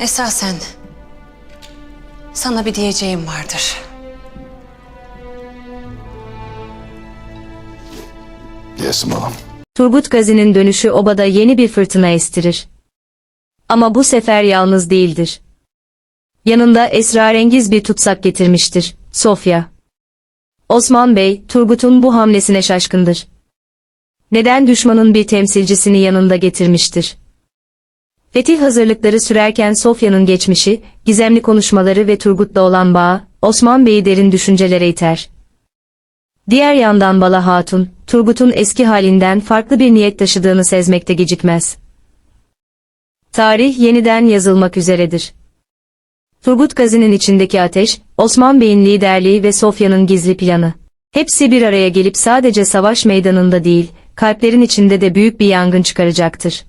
Esasen sana bir diyeceğim vardır. Yes mom. Turgut Gazi'nin dönüşü obada yeni bir fırtına estirir. Ama bu sefer yalnız değildir. Yanında esrarengiz bir tutsak getirmiştir, Sofya. Osman Bey, Turgut'un bu hamlesine şaşkındır. Neden düşmanın bir temsilcisini yanında getirmiştir? Fetih hazırlıkları sürerken Sofya'nın geçmişi, gizemli konuşmaları ve Turgut'la olan bağı, Osman Bey'i derin düşüncelere iter. Diğer yandan Bala Hatun, Turgut'un eski halinden farklı bir niyet taşıdığını sezmekte gecikmez. Tarih yeniden yazılmak üzeredir. Turgut Gazi'nin içindeki ateş, Osman Bey'in liderliği ve Sofya'nın gizli planı. Hepsi bir araya gelip sadece savaş meydanında değil, kalplerin içinde de büyük bir yangın çıkaracaktır.